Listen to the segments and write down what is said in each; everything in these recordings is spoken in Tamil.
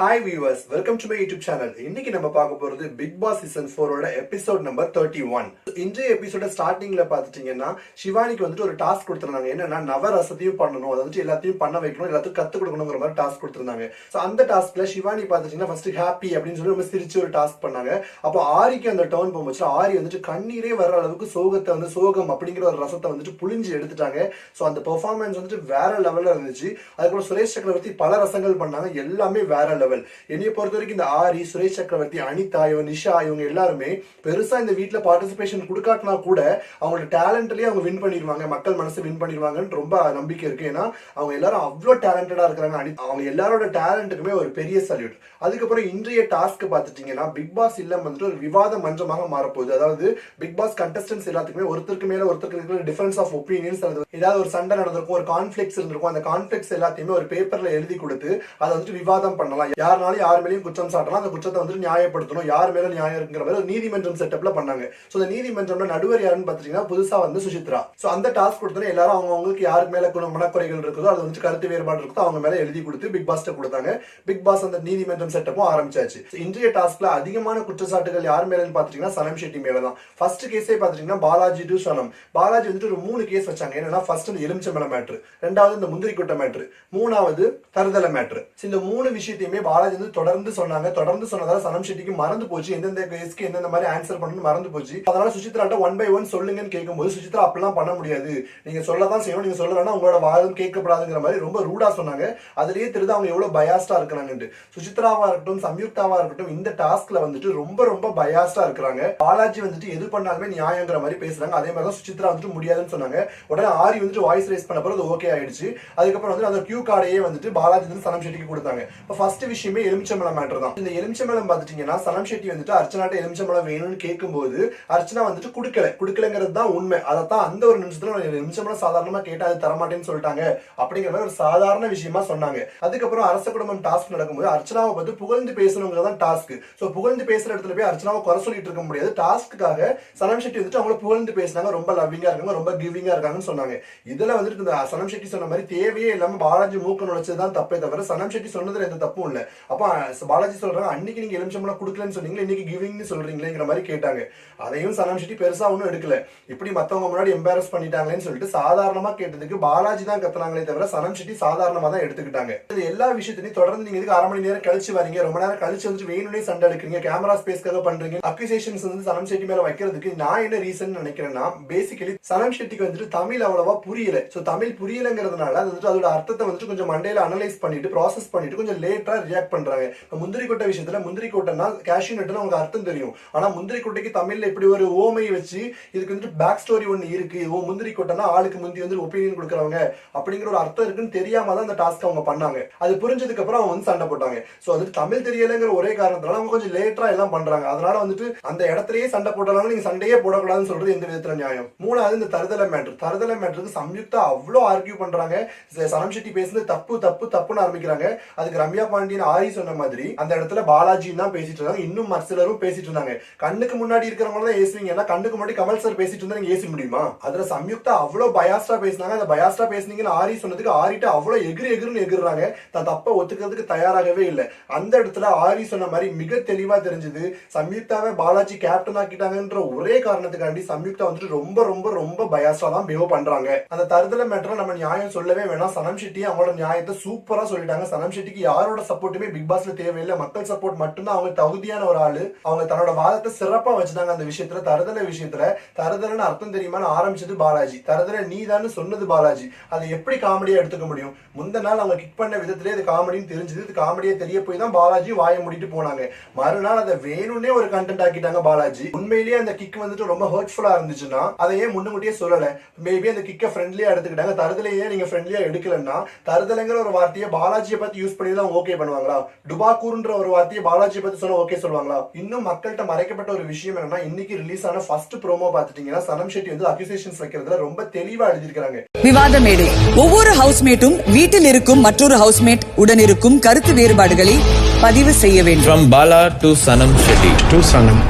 Hi viewers welcome to my YouTube channel இன்னைக்கு நம்ம பார்க்க போறது பிக் பாஸ் சீசன் ஃபோரோட எபிசோட் நம்பர் தேர்ட்டி ஒன் இன்றைய எபிசோட ஸ்டார்டிங்ல பாத்துட்டீங்கன்னா சிவானிக்கு வந்துட்டு ஒரு டாஸ்க் கொடுத்துருந்தாங்க. என்னன்னா நவரசத்தையும் பண்ணணும். அதை வந்துட்டு எல்லாத்தையும் பண்ண வைக்கணும். எல்லாத்தையும் கத்து கொடுக்கணுங்கிற மாதிரி டாஸ்க் கொடுத்துருந்தாங்க. ஸோ அந்த டாஸ்க்ல சிவானி பாத்துட்டீங்கன்னா ஃபர்ஸ்ட் ஹாப்பி அப்படின்னு சொல்லி ரொம்ப சிரிச்சு ஒரு டாஸ்க் பண்ணாங்க. அப்போ ஆரிக்கு அந்த டவுன் போகும்போது ஆரி வந்துட்டு கண்ணீரே வர அளவுக்கு சோகத்தை வந்து சோகம் அப்படிங்கிற ஒரு ரசத்தை வந்துட்டு புளிஞ்சு எடுத்துட்டாங்க. ஸோ அந்த பெர்ஃபார்மன்ஸ் வந்துட்டு வேற லெவல்ல இருந்துச்சு. அதுக்கப்புறம் சுரேஷ் சக்கரவர்த்தி பல ரசங்கள் பண்ணாங்க. எல்லாமே வேற லெவல் என்னைய பொறுத்த வரைக்கும் இந்த ஆரி சுரேஷ் சக்கரவர்த்தி அனிதா இவன் நிஷா இவங்க எல்லாருமே பெருசா இந்த வீட்டில் பார்ட்டிசிபேஷன் கொடுக்காட்டினா கூட அவங்களோட டேலண்ட்லயே அவங்க வின் பண்ணிடுவாங்க மக்கள் மனசு வின் பண்ணிடுவாங்கன்னு ரொம்ப நம்பிக்கை இருக்கு. ஏன்னா அவங்க எல்லாரும் அவ்வளோ டேலண்டடா இருக்கிறாங்க. அனி அவங்க எல்லாரோட டேலண்ட்டுக்குமே ஒரு பெரிய சல்யூட் அதுக்கப்புறம் இன்றைய டாஸ்க் பார்த்துட்டீங்கன்னா பிக் பாஸ் இல்லம் வந்துட்டு ஒரு விவாத மன்றமாக மாறப்போகுது. அதாவது பிக் பாஸ் கண்டஸ்டன்ஸ் எல்லாத்துக்குமே ஒருத்தருக்கு மேல ஒருத்தருக்கு இருக்கிற டிஃபரன்ஸ் ஆஃப் ஒப்பீனியன்ஸ் ஏதாவது ஒரு சண்டை நடந்திருக்கும் ஒரு கான்ஃபிளிக்ஸ் இருந்திருக்கும் அந்த கான்ஃபிளிக்ஸ் எல்லாத்தையுமே ஒரு பேப்பர்ல எழுதி கொடுத்து அதை வந்துட்டு விவாதம் பண்ணலாம். யாருனாலும் யார் மேலேயும் குற்றம் சாட்டலாம். அந்த குற்றத்தை வந்துட்டு நியாயப்படுத்தணும். யார் மேலே நியாயம் இருக்குங்கிற மாதிரி ஒரு நீதிமன்றம் செட்டப்ல பண்ணாங்க. ஸோ அந்த நீதிமன்றம்ல நடுவர் யாருன்னு பார்த்தீங்கன்னா புதுசாக வந்து சுசித்ரா ஸோ அந்த டாஸ்க் கொடுத்தோன்னே எல்லாரும் அவங்க அவங்களுக்கு யாருக்கு மேலே குண மனக்குறைகள் இருக்குதோ அது வந்து கருத்து வேறுபாடு இருக்குதோ அவங்க மேலே எழுதி கொடுத்து பிக் பாஸ்ட்டை கொடுத்தாங்க. பிக் பாஸ் அந்த நீதிமன்றம் செட்டப்பும் ஆரம்பிச்சாச்சு. இன்றைய டாஸ்க்ல அதிகமான குற்றச்சாட்டுகள் யார் மேலன்னு பார்த்தீங்கன்னா சனம் ஷெட்டி மேலே தான். ஃபர்ஸ்ட் கேஸே பார்த்தீங்கன்னா பாலாஜி டு சனம். பாலாஜி வந்துட்டு ஒரு மூணு கேஸ் வச்சாங்க. என்னன்னா ஃபர்ஸ்ட் இந்த எலுமிச்சம்பழம் மேட்ரு ரெண்டாவது இந்த முந்திரி கொட்டை மேட்ரு மூணாவது தருதலை மேட்ரு இந்த மூணு விஷயத்தையுமே பாலாஜி வந்து தொடர்ந்து சொன்னாங்க. தொடர்ந்து சொன்னதால சனம் ஷெட்டிக்கு மறந்து போச்சு. எந்தெந்த கேஸ்க்கு எந்தெந்த மாதிரி ஆன்சர் பண்ணணும்னு மறந்து போச்சு. அதனால சுசித்ராட்ட ஒன் பை ஒன் சொல்லுங்கன்னு கேட்கும்போது சுசித்ரா அப்படிலாம் பண்ண முடியாது. நீங்க சொல்லதான் செய்யணும். நீங்க சொல்லலன்னா உங்களோட வாதம் கேட்கப்படாதுங்கிற மாதிரி ரொம்ப ரூடா சொன்னாங்க. அதுலயே தெரியுது அவங்க எவ்வளவு பயாஸ்டா இருக்கிறாங்கன்ட்டு. சுசித்ராவா இருக்கட்டும் சம்யுக்தாவா இருக்கட்டும் இந்த டாஸ்க்ல வந்துட்டு ரொம்ப ரொம்ப பயாஸ்டா இருக்கிறாங்க. பாலாஜி வந்துட்டு எது பண்ணாலுமே நியாயங்கிற மாதிரி பேசுறாங்க. அதே மாதிரி தான் சுசித்ரா வந்துட்டு முடியாதுன்னு சொன்னாங்க. உடனே ஆரி வந்துட்டு வாய்ஸ் ரைஸ் பண்ண போறது ஓகே ஆயிடுச்சு. அதுக்கப்புறம் வந்து அந்த கியூ கார்டையே வந்துட்டு பாலாஜி வந்து சனம் ஷெட்டிக்கு கொடுத்தாங்க. இப்போ ஃபர்ஸ்ட் விஷயம் விஷயமே எலுமிச்சம்பழம் மேட்டர் தான். இந்த எலுமிச்சம்பழம் பார்த்துட்டீங்கன்னா சனம் ஷெட்டி வந்துட்டு அர்ச்சனாட்ட எலுமிச்சம்பழம் வேணும்னு கேட்கும்போது அர்ச்சனா வந்துட்டு கொடுக்கல. கொடுக்கலங்கிறது தான் உண்மை. அதைத்தான் அந்த ஒரு நிமிஷத்துல நான் எலுமிச்சம்பழம் சாதாரணமா கேட்டா அது தரமாட்டேன்னு சொல்லிட்டாங்க. அப்படிங்கிற மாதிரி ஒரு சாதாரண விஷயமா சொன்னாங்க. அதுக்கப்புறம் அரச குடும்பம் டாஸ்க் நடக்கும்போது அர்ச்சனாவை பார்த்து புகழ்ந்து பேசணுங்கிறது தான் டாஸ்க் ஸோ புகழ்ந்து பேசுற இடத்துல போய் அர்ச்சனாவை குறை சொல்லிட்டு இருக்க முடியாது. டாஸ்க்குக்காக சனம் ஷெட்டி வந்துட்டு அவங்கள புகழ்ந்து பேசினாங்க. ரொம்ப லவ்விங்கா இருக்காங்க. ரொம்ப கிவிங்கா இருக்காங்கன்னு சொன்னாங்க. இதுல வந்துட்டு இந்த சனம் ஷெட்டி சொன்ன மாதிரி தேவையே இல்லாம பாலாஜி மூக்க நுழைச்சது தான் தப்பே தவிர சனம் ஷெட்டி சொன்னதுல எந்த தப்பும் இல்லை. அப்ப பாலாஜி சொல்றாங்க அன்னைக்கு நீங்க எலுமிச்சம்பளம் கொடுக்கலன்னு சொன்னீங்களே இன்னைக்கு கிவிங்னு சொல்றீங்களேங்கிற மாதிரி கேட்டாங்க. அதையும் சனம் ஷெட்டி பெருசா ஒன்றும் எடுக்கல. இப்படி மத்தவங்க முன்னாடி எம்பாரஸ் பண்ணிட்டாங்களேன்னு சொல்லிட்டு சாதாரணமா கேட்டதுக்கு பாலாஜி தான் கத்துனாங்களே தவிர சனம் ஷெட்டி சாதாரணமா தான் எடுத்துக்கிட்டாங்க. இது எல்லா விஷயத்தையும் தொடர்ந்து நீங்க இதுக்கு அரை மணி நேரம் கழிச்சு வரீங்க. ரொம்ப நேரம் கழிச்சு வந்து வேணும்னே சண்டை எடுக்கிறீங்க. கேமரா ஸ்பேஸ்க்காக பண்றீங்க. அக்யூசேஷன்ஸ் வந்து சனம் ஷெட்டி மேல வைக்கிறதுக்கு நான் என்ன ரீசன் நினைக்கிறேன்னா பேசிக்கலி சனம் ஷெட்டிக்கு வந்துட்டு தமிழ் அவ்வளவா புரியல. சோ தமிழ் புரியலங்கிறதுனால அது வந்துட்டு அதோட அர்த்தத்தை வந்துட்டு கொஞ்சம் மண்டையில அனலைஸ் பண்ணிட்டு ப்ராசஸ் பண்ணிட்டு கொஞ்சம் லேட்டா ரியாக்ட் பண்றாங்க. முந்திரி கொட்டை விஷயத்துல முந்திரி கொட்டைனா கேஷ்யூ நட்டுன்னு உங்களுக்கு அர்த்தம் தெரியும். ஆனா முந்திரி கொட்டைக்கு தமிழ்ல இப்படி ஒரு ஓமை வச்சு இதுக்கு வந்துட்டு பேக் ஸ்டோரி ஒன்னு இருக்கு. ஓ முந்திரி கொட்டைனா ஆளுக்கு முந்தி வந்து ஒப்பீனியன் கொடுக்குறவங்க அப்படிங்கிற ஒரு அர்த்தம் இருக்குன்னு தெரியாம தான் அந்த டாஸ்க் அவங்க பண்ணாங்க. அது புரிஞ்சதுக்கு அப்புறம் அவங்க வந்து சண்டை போட்டாங்க. சோ அது தமிழ் தெரியலங்கிற ஒரே காரணத்தினால அவங்க கொஞ்சம் லேட்டரா எல்லாம் பண்றாங்க. அதனால வந்துட்டு அந்த இடத்துலயே சண்டை போட்டாலும் நீங்க சண்டையே போடக்கூடாதுன்னு சொல்றது எந்த விதத்துல நியாயம்? மூணாவது இந்த தருதலை மேட்ரு தருதலை மேட்ருக்கு சம்யுக்தா அவ்வளோ ஆர்கியூ பண்றாங்க. சரம் சனம் ஷெட்டி பேசுறது தப்பு தப்பு தப்புன்னு ஆரம்பிக்கிறாங்க. அதுக்கு ரம்யா பாண்டியன் ஆரி சொன்ன மாதிரி அந்த இடத்துல பாலாஜி தான் பேசிட்டு இருந்தாங்க. இன்னும் மர்சிலரும் பேசிட்டு இருந்தாங்க. கண்ணுக்கு முன்னாடி இருக்கிறவங்க தான் ஏசுவீங்க. ஏன்னா கண்ணுக்கு முன்னாடி கமல் சார் பேசிட்டு இருந்தா நீங்க ஏசி முடியுமா? அதுல சம்யுக்தா அவ்வளவு பயாஸ்டா பேசினாங்க. அந்த பயாஸ்டா பேசுனீங்கன்னு ஆரி சொன்னதுக்கு ஆரிட்ட அவ்வளவு எகிரி எகிருன்னு எகிர்றாங்க தான் தப்ப ஒத்துக்கிறதுக்கு தயாராகவே இல்லை. அந்த இடத்துல ஆரி சொன்ன மாதிரி மிக தெளிவா தெரிஞ்சது சம்யுக்தாவை பாலாஜி கேப்டன் ஆக்கிட்டாங்கன்ற ஒரே காரணத்துக்காண்டி சம்யுக்தா வந்துட்டு ரொம்ப ரொம்ப ரொம்ப பயாஸ்டா தான் பிஹேவ் பண்றாங்க. அந்த தருதல மேட்டர் நம்ம நியாயம் சொல்லவே வேணாம். சனம் ஷெட்டி அவங்களோட நியாயத்தை சூப்பரா சொல்லிட்டாங்க. சனம் ஷெட்டிக்கு யாரோட சப்போர்ட் சப்போர்ட்டுமே பிக் பாஸ்ல தேவையில்லை. மக்கள் சப்போர்ட் மட்டும்தான். அவங்க தகுதியான ஒரு ஆளு. அவங்க தன்னோட வாதத்தை சிறப்பா வச்சுட்டாங்க அந்த விஷயத்துல தருதல விஷயத்துல. தருதலன்னு அர்த்தம் தெரியுமான்னு ஆரம்பிச்சது பாலாஜி. தருதல நீ சொன்னது பாலாஜி. அதை எப்படி காமெடியா எடுத்துக்க முடியும்? முந்த நாள் அவங்க கிக் பண்ண விதத்திலே இது காமெடின்னு தெரிஞ்சது. இது காமெடியா தெரிய போய் தான் பாலாஜி வாயை மூடிட்டு போனாங்க. மறுநாள் அதை வேணும்னே ஒரு கண்டென்ட் ஆக்கிட்டாங்க பாலாஜி. உண்மையிலேயே அந்த கிக் வந்துட்டு ரொம்ப ஹர்ட்ஃபுல்லா இருந்துச்சுன்னா அதை ஏன் முன்னுக்கூட்டியே சொல்லல? மேபி அந்த கிக்கை ஃப்ரெண்ட்லியா எடுத்துக்கிட்டாங்க. தருதலையே நீங்க ஃப்ரெண்ட்லியா எடுக்கலன்னா தருதலைங்கிற ஒரு வார்த்தையை பாலாஜியை பத்தி யூஸ் பண்ணி தான் ஓகே பண்ணுவாங்க. பண்ணுவாங்களா டுபாக்கூர்ன்ற ஒரு வார்த்தையை பாலாஜியை பத்தி சொன்னா ஓகே சொல்லுவாங்களா? இன்னும் மக்கள்கிட்ட மறைக்கப்பட்ட ஒரு விஷயம் என்னன்னா இன்னைக்கு ரிலீஸ் ஆன ஃபர்ஸ்ட் ப்ரோமோ பார்த்துட்டீங்கன்னா சனம் ஷெட்டி வந்து அக்யூசேஷன்ஸ் வைக்கிறதுல ரொம்ப தெளிவா எழுதியிருக்காங்க விவாத மேடை. ஒவ்வொரு ஹவுஸ்மேட்டும் வீட்டில் இருக்கும் மற்றொரு ஹவுஸ்மேட் உடன் இருக்கும் கருத்து வேறுபாடுகளை பதிவு செய்ய வேண்டும். From Bala to Sanam Shetty. To Sanam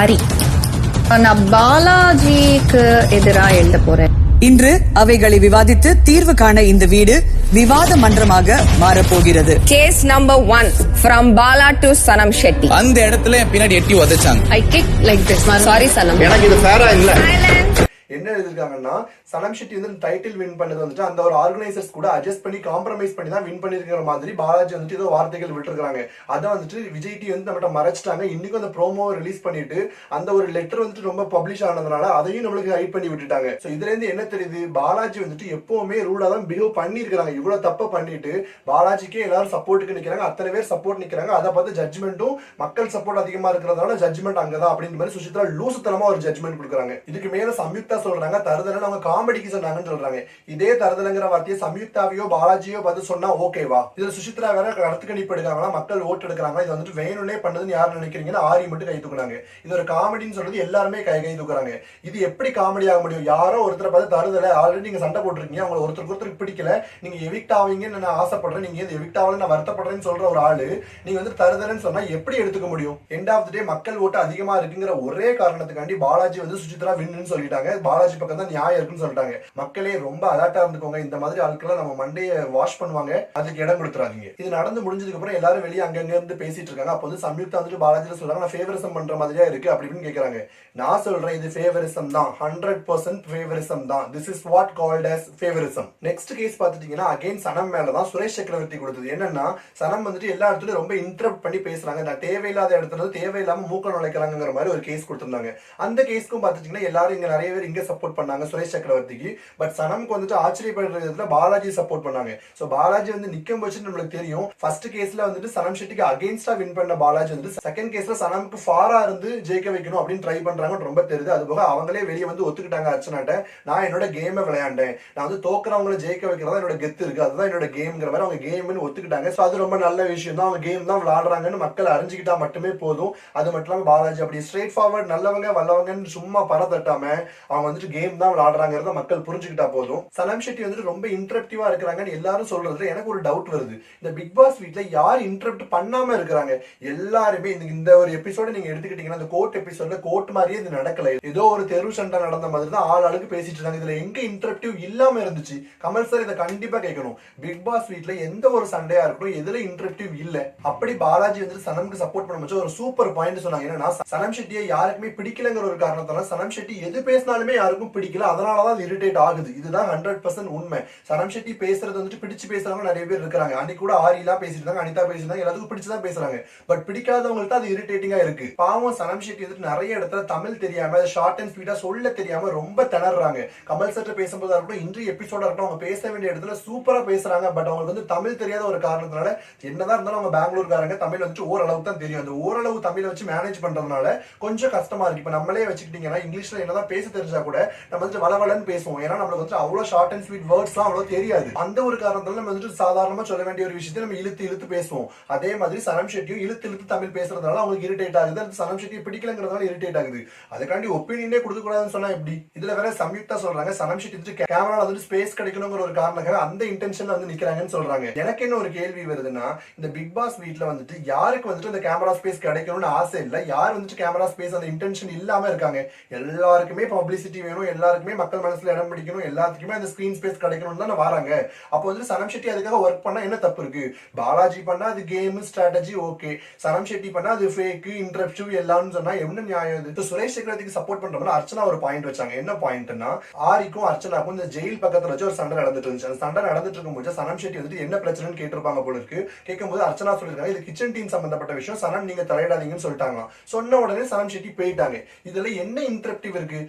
Aari. நான் பாலாஜிக்கு எதிராக எழுத போறேன். இன்று அவைகளை விவாதித்து தீர்வு காண இந்த வீடு விவாத மன்றமாக மாறப்போகிறது Case number one from Bala to Sanam Shetty. அந்த இடத்துல என் பின்னாடி எட்டி உதைச்சாங்க I kicked like this. Sorry, Sanam. எனக்கு இது ஃபேரா இல்ல. என்ன எழுதிருக்காங்கன்னா சனம் ஷெட்டி வந்து டைட்டில் வின் பண்ணது வந்துட்டு அந்த ஒரு ஆர்கனைசர்ஸ் கூட அட்ஜஸ்ட் பண்ணி காம்ப்ரமைஸ் பண்ணி தான் வின் பண்ணிருக்கிற மாதிரி பாலாஜி வந்துட்டு ஏதோ வார்த்தைகள் விட்டுருக்காங்க. அதை வந்துட்டு விஜய் டி வந்து நம்மகிட்ட மறைச்சிட்டாங்க. இன்னைக்கும் அந்த ப்ரோமோவை ரிலீஸ் பண்ணிட்டு அந்த ஒரு லெட்டர் வந்துட்டு ரொம்ப பப்ளிஷ் ஆனதுனால அதையும் நம்மளுக்கு ஹைட் பண்ணி விட்டுட்டாங்க. ஸோ இதுலேருந்து என்ன தெரியுது? பாலாஜி வந்துட்டு எப்பவுமே ரூலாக தான் பிஹேவ் பண்ணியிருக்கிறாங்க. இவ்வளோ தப்பை பண்ணிட்டு பாலாஜிக்கே எல்லாரும் சப்போர்ட்டுக்கு நிற்கிறாங்க அத்தனை பேர் சப்போர்ட் நிற்கிறாங்க அதை பார்த்து ஜட்ஜ்மெண்ட்டும் மக்கள் சப்போர்ட் அதிகமாக இருக்கிறதுனால ஜட்ஜ்மெண்ட் அங்கதான் அப்படின்ற மாதிரி சுசித்ரா லூசுத்தனமாக ஒரு ஜட்ஜ்மெண்ட் கொடுக்குறாங்க. இதுக்கு மேலே சம்யுக்தா சொல்றாங்க தருதலன் அவங்க காமெடிக்கு சொன்னாங்கன்னு சொல்றாங்க. இதே தருதலங்கிற வார்த்தையை சம்யுக்தாவையோ பாலாஜியோ பார்த்து சொன்னா ஓகேவா இதுல சுசித்ரா வேற கருத்து கணிப்பு எடுக்காங்களா மக்கள் ஓட்டு எடுக்கிறாங்க இது வந்துட்டு வேணும்னே பண்ணதுன்னு யார் நினைக்கிறீங்கன்னு ஆரி மட்டும் கை தூக்குறாங்க இது ஒரு காமெடின்னு சொல்றது எல்லாருமே கை கை தூக்குறாங்க. இது எப்படி காமெடி ஆக முடியும்? யாரோ ஒருத்தரை பார்த்து தருதல ஆல்ரெடி நீங்க சண்டை போட்டிருக்கீங்க. அவங்க ஒருத்தருக்கு ஒருத்தருக்கு பிடிக்கல. நீங்க எவிக்ட் ஆவீங்கன்னு நான் ஆசைப்படுறேன். நீங்க எவிக்ட் ஆகல நான் வருத்தப்படுறேன்னு சொல்ற ஒரு ஆளு நீங்க வந்து தருதலன்னு சொன்னா எப்படி எடுத்துக்க முடியும்? எண்ட் ஆஃப் டே மக்கள் ஓட்டு அதிகமா இருக்குங்கிற ஒரே காரணத்துக்காண்டி பாலாஜி வந்து சுசித்ரா வின்னு சொல்லிட்டாங்க. பாலாஜி பக்கம் தான் நியாயம் இருக்குன்னு சொல்லிட்டாங்க. மக்களே ரொம்ப அலர்ட்டா இருந்துக்கோங்க. இந்த மாதிரி ஆட்களை நம்ம மண்டையை வாஷ் பண்ணுவாங்க. அதுக்கு இடம் கொடுத்துறாதீங்க. இது நடந்து முடிஞ்சதுக்கு அப்புறம் எல்லாரும் வெளியே அங்கங்க இருந்து பேசிட்டு இருக்காங்க. அப்போ வந்து சம்யுக்தா வந்துட்டு பாலாஜி சொல்றாங்க நான் ஃபேவரிசம் பண்ற மாதிரியா இருக்கு அப்படின்னு கேட்கறாங்க கேக்குறாங்க. நான் சொல்றேன் இது ஃபேவரிசம் தான். ஹண்ட்ரட் பர்சன்ட் ஃபேவரிசம் தான். This is what called as favouritism next case பார்த்துட்டீங்கன்னா அகைன் சனம் மேல தான் சுரேஷ் சக்கரவர்த்தி கொடுத்தது. என்னன்னா சனம் வந்துட்டு எல்லா இடத்துலயும் ரொம்ப இன்டரப்ட் பண்ணி பேசுறாங்க. நான் தேவையில்லாத இடத்துல தேவையில்லாம மூக்க நுழைக்கிறாங்கிற மாதிரி ஒரு கேஸ் கொடுத்திருந்தாங்க. அந்த கேஸ்க்கும் பார்த்துட்டீங்கன்னா எல்லாரும் இங்க நிறைய பேர் இங்க சப்போர்ட் பண்ணாங்க சுரேஷ் சக்கரவர்த்திக்கு. பட் சனம்க்கு வந்துட்டு ஆச்சரியப்படுற விதத்துல பாலாஜி சப்போர்ட் பண்ணாங்க. சோ பாலாஜி வந்து நிக்கம் போச்சு நம்மளுக்கு தெரியும். ஃபர்ஸ்ட் கேஸ்ல வந்துட்டு சனம் ஷெட்டிக்கு அகைன்ஸ்டா வின் பண்ண பாலாஜி வந்துட்டு செகண்ட் கேஸ்ல சனம்க்கு ஃபாரா இருந்து ஜெயிக்க வைக்கணும் அப்படின்னு ட்ரை பண்றாங்கன்னு ரொம்ப தெரியுது. அது போக அவங்களே வெளியே வந்து ஒத்துக்கிட்டாங்க அர்ச்சனாட்ட. நான் என்னோட கேமை விளையாண்டேன். நான் வந்து தோக்குறவங்கள ஜெயிக்க வைக்கிறதா என்னோட கெத்து இருக்கு. அதுதான் என்னோட கேம்ங்கிற மாதிரி அவங்க கேம்னு ஒத்துக்கிட்டாங்க. ஸோ அது ரொம்ப நல்ல விஷயம் தான். அவங்க கேம் தான் விளையாடுறாங்கன்னு மக்கள் அறிஞ்சுக்கிட்டா மட்டுமே போதும். அது மட்டும் இல்லாம பாலாஜி அப்படி ஸ்ட்ரெயிட் ஃபார்வர்ட் நல்லவங்க வல்லவங்கன்னு சும்மா பர தட்டாம அவங்க அவங்க வந்துட்டு கேம் தான் விளையாடுறாங்கிறத மக்கள் புரிஞ்சுக்கிட்டா போதும். சனம் ஷெட்டி வந்துட்டு ரொம்ப இன்ட்ரப்டிவா இருக்கிறாங்கன்னு எல்லாரும் சொல்றதுல எனக்கு ஒரு டவுட் வருது. இந்த பிக் பாஸ் வீட்ல யார் இன்ட்ரப்ட் பண்ணாம இருக்கிறாங்க? எல்லாருமே இந்த இந்த ஒரு எபிசோட நீங்க எடுத்துக்கிட்டீங்கன்னா இந்த கோர்ட் எபிசோட்ல கோர்ட் மாதிரியே இது நடக்கல. ஏதோ ஒரு தெரு சண்டை நடந்த மாதிரி தான் ஆள் ஆளுக்கு பேசிட்டு இருந்தாங்க. இதுல எங்க இன்ட்ரப்டிவ் இல்லாம இருந்துச்சு? கமல் சார் இதை கண்டிப்பா கேட்கணும். பிக் பாஸ் வீட்ல எந்த ஒரு சண்டையா இருக்கட்டும் எதுல இன்ட்ரப்டிவ் இல்ல. அப்படி பாலாஜி வந்து சனம்க்கு சப்போர்ட் பண்ண வச்சு ஒரு சூப்பர் பாயிண்ட் சொன்னாங்க. ஏன்னா சனம் ஷெட்டியை யாருக்குமே பிடிக்கலங்கிற ஒரு காரணத்தால சனம் ஷெட்டி எது பேசினாலுமே யாருக்கும் பிடிக்கல. அதனால தான் இரிட்டேட் ஆகுது. இதுதான் ஹண்ட்ரட் பர்சன்ட் உண்மை. சரம் ஷெட்டி பேசுறது வந்துட்டு பிடிச்சு பேசுறவங்க நிறைய பேர் இருக்காங்க அன்னைக்கு கூட ஆரியெல்லாம் பேசிருந்தாங்க அனிதா பேசிருந்தாங்க எல்லாத்துக்கும் பிடிச்சுதான் பேசுறாங்க. பட் பிடிக்காதவங்களுக்கு அது இரிட்டேட்டிங்கா இருக்கு. பாவம் சரம் ஷெட்டி வந்துட்டு நிறைய இடத்துல தமிழ் தெரியாம ஷார்ட் அண்ட் ஸ்வீட்டா சொல்ல தெரியாம ரொம்ப திணறாங்க. கமல் சட்ட பேசும்போதா இருக்கட்டும் இன்றைய எபிசோடா இருக்கட்டும் அவங்க பேச வேண்டிய இடத்துல சூப்பரா பேசுறாங்க. பட் அவங்களுக்கு வந்து தமிழ் தெரியாத ஒரு காரணத்தினால என்னதான் இருந்தாலும் அவங்க பெங்களூர்காரங்க தமிழ் வந்து ஓரளவுக்கு தான் தெரியும். அந்த ஓரளவு தமிழை வச்சு மேனேஜ் பண்றதுனால கொஞ்சம் கஷ்டமா இருக்கு. இப்ப நம்மளே வச்சுக்கிட்டீங்கன்னா இங்கிலீஷ்ல என்னதான் பேச தெரிஞ்சா கூட நம்ம வந்துட்டு வளவலன்னு பேசுவோம். ஏன்னா நம்மளுக்கு வந்து அவ்வளவு ஷார்ட் அண்ட் ஸ்வீட் வேர்ட்ஸ்லாம் அவ்வளவு தெரியாது. அந்த ஒரு காரணத்துல நம்ம வந்துட்டு சாதாரணமா சொல்ல வேண்டிய ஒரு விஷயத்தை நம்ம இழுத்து இழுத்து பேசுவோம். அதே மாதிரி சனம் ஷெட்டியும் இழுத்து இழுத்து தமிழ் பேசுறதுனால அவங்களுக்கு இரிட்டேட் ஆகுது. அது சனம் ஷெட்டி பிடிக்கலங்கிறதுனால இரிட்டேட் ஆகுது. அதுக்காண்டி ஒப்பீனியனே கொடுக்க கூடாதுன்னு சொன்னா எப்படி? இதுல வேற சம்யுக்தா சொல்றாங்க. சனம் ஷெட்டி வந்துட்டு கேமரால வந்து ஸ்பேஸ் கிடைக்கணுங்கிற ஒரு காரணக்காக அந்த இன்டென்ஷன்ல வந்து நிக்கிறாங்கன்னு சொல்றாங்க. எனக்கு என்ன ஒரு கேள்வி வருதுன்னா இந்த பிக் பாஸ் வீட்ல வந்துட்டு யாருக்கு வந்துட்டு அந்த கேமரா ஸ்பேஸ் கிடைக்கணும்னு ஆசை இல்ல? யார் வந்துட்டு கேமரா ஸ்பேஸ் அந்த இன்டென்ஷன் இல்லாம இருக்காங்க? எல்லாருக்குமே பப்ளிசிட்டி வேணும் எல்லாருக்குமே மக்கள் மனசுல இடம் பிடிக்கணும் எல்லாத்துக்குமே அந்த ஸ்கிரீன் ஸ்பேஸ் கிடைக்கணும்னு தானே வராங்க. அப்போ வந்து சனம் ஷெட்டி அதுக்காக ஒர்க் பண்ணா என்ன தப்பு இருக்கு? பாலாஜி பண்ணா அது game strategy okay Sanam Shetty பண்ணா அது ஃபேக் இன்ட்ரப்டிவ் எல்லாம்னு சொன்னா என்ன நியாயம் இது? சுரேஷ் சக்கரவர்த்திக்கு சப்போர்ட் பண்றோம்னா அர்ச்சனா ஒரு பாயிண்ட் வச்சாங்க. என்ன பாயிண்ட்னா ஆரிக்கும் அர்ச்சனாக்கும் இந்த ஜெயில் பக்கத்துல வச்சு ஒரு சண்டை நடந்துட்டு இருந்துச்சு. அந்த சண்டை நடந்துட்டு இருக்கும்போது சனம் ஷெட்டி வந்துட்டு என்ன பிரச்சனைன்னு கேட்டிருப்பாங்க போல இருக்கு? கேட்கும்போது அர்ச்சனா சொல்லிருக்காங்க இது கிச்சன் டீம் சம்பந்தப்பட்ட விஷயம். சனம் நீங்க தலையிடாதீங்கன்னு சொல்லிட்டாங்க சொன்ன உடனே சனம் ஷெட்டி போயிட்டாங்க. இதுல என்ன இன்டரப்டிவ் இருக்கு?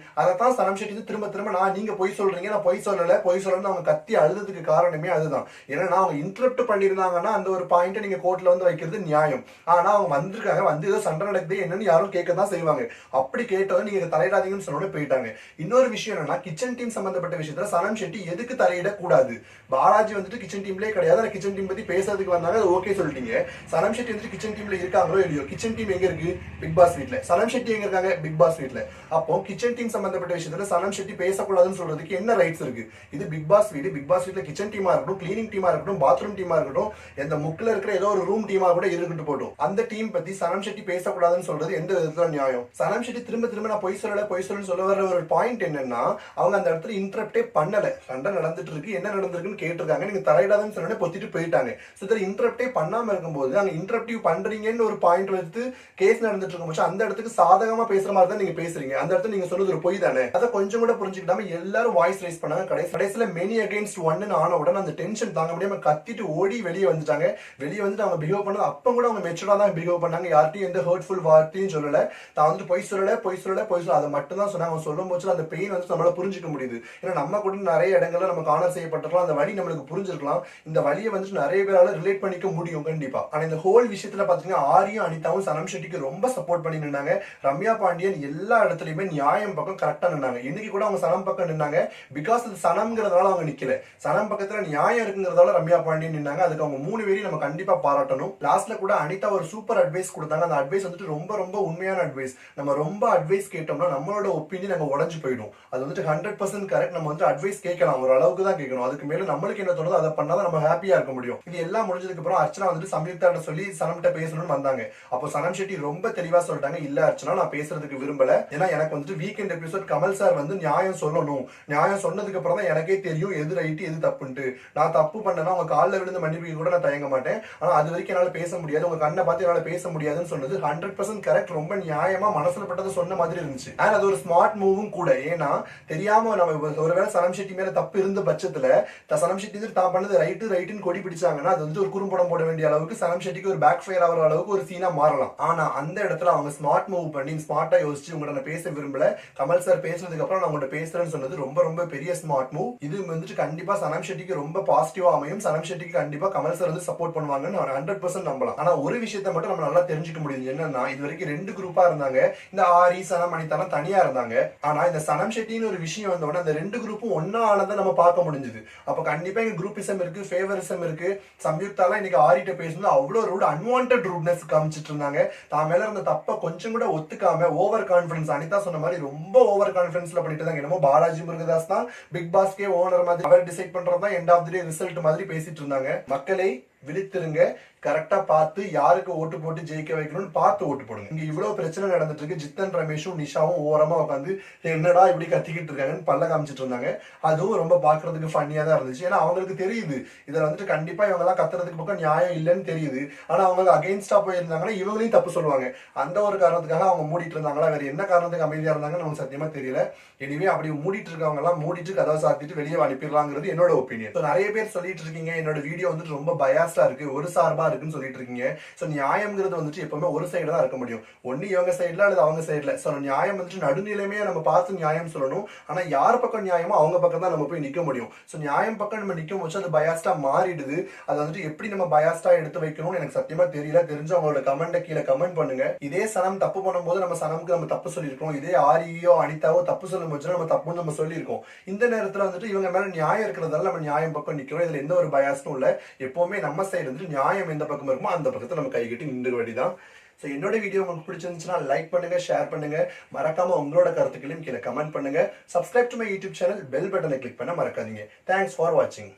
அதைத்தான் சனம் ஷெட்டி வந்து திரும்ப திரும்ப நான் நீங்க பொய் சொல்றீங்க. நான் பொய் சொல்லல. பொய் சொல்லணும்னு அவங்க கத்தி அழுதுக்கு காரணமே அதுதான். ஏன்னா அவங்க இன்டரப்ட் பண்ணியிருந்தாங்கன்னா அந்த ஒரு பாயிண்ட்டை நீங்க கோர்ட்ல வந்து வைக்கிறது நியாயம். ஆனா அவங்க வந்திருக்காங்க. வந்து ஏதோ சண்டை நடக்குது. என்னன்னு யாரும் கேட்க தான் செய்வாங்க. அப்படி கேட்டதும் நீங்க தலையிடாதீங்கன்னு சொன்னோட போயிட்டாங்க. இன்னொரு விஷயம் என்னன்னா கிச்சன் டீம் சம்பந்தப்பட்ட விஷயத்துல சனம் ஷெட்டி எதுக்கு தலையிடக்கூடாது? பாலாஜி வந்துட்டு கிச்சன் டீம்லேயே கிடையாது. ஆனா கிச்சன் டீம் பத்தி பேசுறதுக்கு வந்தாங்க. அது ஓகே சொல்லிட்டீங்க. சனம் ஷெட்டி வந்துட்டு கிச்சன் டீம்ல இருக்காங்களோ இல்லையோ? கிச்சன் டீம் எங்க இருக்கு? பிக் பாஸ் வீட்ல. சனம் ஷெட்டி எங்க இருக்காங்க? பிக் பாஸ் வீட்ல. அப்போ கிச்சன் டீம் சம்பந்தப்பட்ட விஷயம் விஷயத்துல சனம் ஷெட்டி பேசக்கூடாதுன்னு சொல்றதுக்கு என்ன ரைட்ஸ் இருக்கு? இது பிக் பாஸ் வீடு பிக் பாஸ் வீட்ல கிச்சன் டீமா இருக்கட்டும் கிளீனிங் டீமா இருக்கட்டும் பாத்ரூம் டீமா இருக்கட்டும் எந்த முக்கில் இருக்கிற ஏதோ ஒரு ரூம் டீமா கூட இருக்கட்டும் போட்டும் அந்த டீம் பத்தி சனம் ஷெட்டி பேசக்கூடாதுன்னு சொல்றது எந்த விதத்துல நியாயம்? சனம் ஷெட்டி திரும்ப திரும்ப நான் பொய் சொல்லல பொய் சொல்லு சொல்ல வர ஒரு பாயிண்ட் என்னன்னா அவங்க அந்த இடத்துல இன்டரப்டே பண்ணல. சண்டை நடந்துட்டு இருக்கு. என்ன நடந்திருக்குன்னு கேட்டிருக்காங்க. நீங்க தலையிடாதுன்னு சொன்னே பொத்திட்டு போயிட்டாங்க. ஸோ இன்டரப்டே பண்ணாம இருக்கும்போது அங்க இன்டரப்டிவ் பண்றீங்கன்னு ஒரு பாயிண்ட் எடுத்து கேஸ் நடந்துட்டு இருக்கும்போது அந்த இடத்துக்கு சாதகமா பேசுற மாதிரி தான் நீங்க பேசுறீங்க. அந்த இடத்துல நீங்க சொன்னது ஒரு பொய் தானே? அதை கொஞ்சம் கூட புரிஞ்சுக்கிட்டாம எல்லாரும் வாய்ஸ் ரைஸ் பண்ணாங்க கடைசி கடைசியில மெனி அகைன்ஸ்ட் ஒன்னு ஆன உடனே அந்த டென்ஷன் தாங்க முடியாம கத்திட்டு ஓடி வெளியே வந்துட்டாங்க. வெளியே வந்துட்டு அவங்க பிஹேவ் பண்ணது அப்ப கூட அவங்க மெச்சூரா தான் பிஹேவ் பண்ணாங்க. யார்ட்டையும் எந்த ஹர்ட்ஃபுல் வார்த்தையும் சொல்லல. தான் வந்து பொய் சொல்லல பொய் சொல்லல பொய் சொல்ல அதை மட்டும் தான் சொன்னாங்க. அவங்க சொல்லும் போது அந்த பெயின் வந்து நம்மளால புரிஞ்சுக்க முடியுது. ஏன்னா நம்ம கூட நிறைய இடங்கள்ல நம்ம காணர் செய்யப்பட்டிருக்கலாம். அந்த வழி நம்மளுக்கு புரிஞ்சிருக்கலாம். இந்த வழியை வந்துட்டு நிறைய பேரால ரிலேட் பண்ணிக்க முடியும் கண்டிப்பா. ஆனா இந்த ஹோல் விஷயத்துல பாத்தீங்கன்னா ஆரியும் அனிதாவும் சனம் ஷெட்டிக்கு ரொம்ப சப்போர்ட் பண்ணி நின்னாங்க ரம்யா பாண்டியன் எல்லா இடத்துலயுமே நியாயம் பக்கம் கரெக்டா பண்ணாங்க இன்னைக்கு கூட அவங்க சனம் பக்கம் நின்னாங்க. பிகாஸ் அது சனம்ங்கிறதுனால அவங்க நிக்கல. சனம் பக்கத்துல நியாயம் இருக்குங்கிறதால ரம்யா பாண்டியன் நின்னாங்க. அதுக்கு அவங்க மூணு பேரையும் நம்ம கண்டிப்பா பாராட்டணும். லாஸ்ட்ல கூட அனிதா ஒரு சூப்பர் அட்வைஸ் கொடுத்தாங்க. அந்த அட்வைஸ் வந்துட்டு ரொம்ப ரொம்ப உண்மையான அட்வைஸ் நம்ம ரொம்ப அட்வைஸ் கேட்டோம்னா நம்மளோட ஒப்பீனியன் நம்ம உடஞ்சு போயிடும். அது வந்துட்டு ஹண்ட்ரட் பர்சன்ட் கரெக்ட் நம்ம வந்து அட்வைஸ் கேட்கலாம். ஒரு அளவுக்கு தான் கேட்கணும். அதுக்கு மேல நம்மளுக்கு என்ன தோணுதோ அதை பண்ணாதான் நம்ம ஹாப்பியா இருக்க முடியும். இது எல்லாம் முடிஞ்சதுக்கு அப்புறம் அர்ச்சனா வந்துட்டு சம்யுக்தாட்ட சொல்லி சனம்கிட்ட பேசணும்னு வந்தாங்க. அப்போ சனம் ஷெட்டி ரொம்ப தெளிவா சொல்லிட்டாங்க. இல்ல அர்ச்சனா நான் பேசுறதுக்கு விரும்பல. ஏன்னா எனக்கு வந்துட்டு வீக்கெண்ட் எபிசோட் கமல் சார் வந்து நியாயம் சொல்லணும். நியாயம் சொன்னதுக்கு அப்புறம் தான் எனக்கே தெரியும் எது ரைட்டு எது தப்புன்ட்டு. நான் தப்பு பண்ணேன்னா உங்க காலில் விழுந்து மன்னிப்பு கூட நான் தயங்க மாட்டேன். ஆனால் அது வரைக்கும் என்னால் பேச முடியாது. உங்க கண்ணை பார்த்து என்னால் பேச முடியாதுன்னு சொன்னது ஹண்ட்ரட் பர்சன்ட் கரெக்ட் ரொம்ப நியாயமா மனசுல பட்டதை சொன்ன மாதிரி இருந்துச்சு. அண்ட் அது ஒரு ஸ்மார்ட் மூவும் கூட. ஏன்னா தெரியாம நம்ம ஒருவேளை சனம் ஷெட்டி மேல தப்பு இருந்த பட்சத்துல சனம் ஷெட்டி தான் பண்ணது ரைட்டு ரைட்டுன்னு கொடி பிடிச்சாங்கன்னா அது வந்து ஒரு குறும்படம் போட வேண்டிய அளவுக்கு சனம் ஷெட்டிக்கு ஒரு பேக் ஃபயர் ஆகிற அளவுக்கு ஒரு சீனா மாறலாம். ஆனா அந்த இடத்துல அவங்க ஸ்மார்ட் மூவ் பண்ணி ஸ்மார்ட்டா யோசிச்சு உங்களை நான் பேச விரும்பல. கமல் சார் பேசினதுக்கு அப்புறம் நான் உங்கள்கிட்ட பேசுறேன்னு சொன்னது ரொம்ப ரொம்ப பெரிய ஸ்மார்ட் மூவ் இது வந்துட்டு கண்டிப்பா சனம் ஷெட்டிக்கு ரொம்ப பாசிட்டிவா அமையும். சனம் ஷெட்டிக்கு கண்டிப்பா கமல் சார் வந்து சப்போர்ட் பண்ணுவாங்கன்னு நான் ஹண்ட்ரட் பர்சன்ட் நம்பலாம். ஆனா ஒரு விஷயத்தை மட்டும் நம்ம நல்லா தெரிஞ்சுக்க முடியுது. என்னன்னா இது வரைக்கும் ரெண்டு குரூப்பா இருந்தாங்க. இந்த ஆரி சனம் அனிதாலாம் தனியா இருந்தாங்க. ஆனா இந்த சனம் ஷெட்டின்னு ஒரு விஷயம் வந்த உடனே அந்த ரெண்டு குரூப்பும் ஒன்னா ஆனதை நம்ம பார்க்க முடிஞ்சது. அப்ப கண்டிப்பா எங்க குரூப்பிசம் இருக்கு ஃபேவரிசம் இருக்கு. சம்யுக்தாலாம் இன்னைக்கு ஆரிட்ட பேசும்போது அவ்வளவு ரூட் அன்வான்ட் ரூட்னஸ் காமிச்சிட்டு இருந்தாங்க. தான் மேல இருந்த தப்ப கொஞ்சம் கூட ஒத்துக்காம ஓவர் கான்பிடன்ஸ் அனிதா சொன்ன மாதிரி ரொம்ப ஓவர் கான்ஃபரன்ஸ்ல பண்ணிட்டு என்னமோ பாலாஜி முருகதாஸ் தான். பிக் பாஸ்கே ஓனர் மாதிரி அவர் டிசைட் பண்றது தான் end of the day result மாதிரி பேசிட்டு இருந்தாங்க. மக்களை விழித்திருங்க. கரெக்டா பார்த்து யாருக்கு ஓட்டு போட்டு ஜெயிக்க வைக்கணும்னு பார்த்து ஓட்டு போடுங்க. இங்க இவ்வளவு பிரச்சனை நடந்துட்டு இருக்கு. ஜித்தன் ரமேஷும் நிஷாவும் ஓரமா உட்காந்து என்னடா இப்படி கத்திக்கிட்டு இருக்காங்கன்னு பல்ல காமிச்சிட்டு இருந்தாங்க. அதுவும் ரொம்ப பாக்குறதுக்கு ஃபன்னியா தான் இருந்துச்சு. ஏன்னா அவங்களுக்கு தெரியுது. இதுல வந்துட்டு கண்டிப்பா இவங்க எல்லாம் கத்துறதுக்கு பக்கம் நியாயம் இல்லைன்னு தெரியுது. ஆனா அவங்க அகைன்ஸ்டா போயிருந்தாங்கன்னா இவங்களையும் தப்பு சொல்லுவாங்க. அந்த ஒரு காரணத்துக்காக அவங்க மூடிட்டு இருந்தாங்களா? வேற என்ன காரணத்துக்கு அமைதியா இருந்தாங்கன்னு நமக்கு சத்தியமா தெரியல. எனிவே அப்படி மூடிட்டு இருக்கவங்க எல்லாம் மூடிட்டு கதவை சாத்திட்டு வெளியே அனுப்பிடலாங்கிறது என்னோட ஒப்பீனியன் நிறைய பேர் சொல்லிட்டு இருக்கீங்க. என்னோட வீடியோ வந்துட்டு ரொம்ப பயாஸ்டா இருக்கு ஒரு சார்பா இருக்குன்னு சொல்லிட்டு இருக்கீங்க. ஸோ நியாயம்ங்கிறது வந்துட்டு எப்பவுமே ஒரு சைடு தான் இருக்க முடியும். ஒண்ணு இவங்க சைடுல அல்லது அவங்க சைடுல ஸோ நியாயம் வந்துட்டு நடுநிலைமையா நம்ம பார்த்து நியாயம் சொல்லணும். ஆனா யார் பக்கம் நியாயமோ அவங்க பக்கம் தான் நம்ம போய் நிக்க முடியும். ஸோ நியாயம் பக்கம் நம்ம நிக்கும் போது அது பயாஸ்டா மாறிடுது. அது வந்துட்டு எப்படி நம்ம பயாஸ்டா எடுத்து வைக்கணும்னு எனக்கு சத்தியமா தெரியல. தெரிஞ்சு அவங்களோட கமெண்ட்டை கீழே கமெண்ட் பண்ணுங்க. இதே சனம் தப்பு பண்ணும்போது நம்ம சனமுக்கு நம்ம தப்பு சொல்லியிருக்கோம். இதே ஆரியோ அனிதாவோ தப்பு சொல்லும் போது நம்ம தப்புன்னு நம்ம சொல்லியிருக்கோம். இந்த நேரத்துல வந்துட்டு இவங்க மேல நியாயம் இருக்கிறதால நம்ம நியாயம் பக்கம் நிக்கிறோம். இதுல எந்த ஒரு பயாஸும் இல்ல. எப்பவுமே நம்ம சைடு வந்துட்டு நியாயம் எந்த பக்கம் இருக்குமோ அந்த பக்கத்தில் நம்ம கைகட்டி நின்று வேண்டிதான் ஸோ என்னோட வீடியோ உங்களுக்கு பிடிச்சிருந்துச்சுன்னா லைக் பண்ணுங்க ஷேர் பண்ணுங்க. மறக்காம உங்களோட கருத்துக்களையும் கீழே கமெண்ட் பண்ணுங்க. Subscribe to my YouTube channel bell பட்டனை கிளிக் பண்ண மறக்காதீங்க. தேங்க்ஸ் ஃபார் வாட்சிங்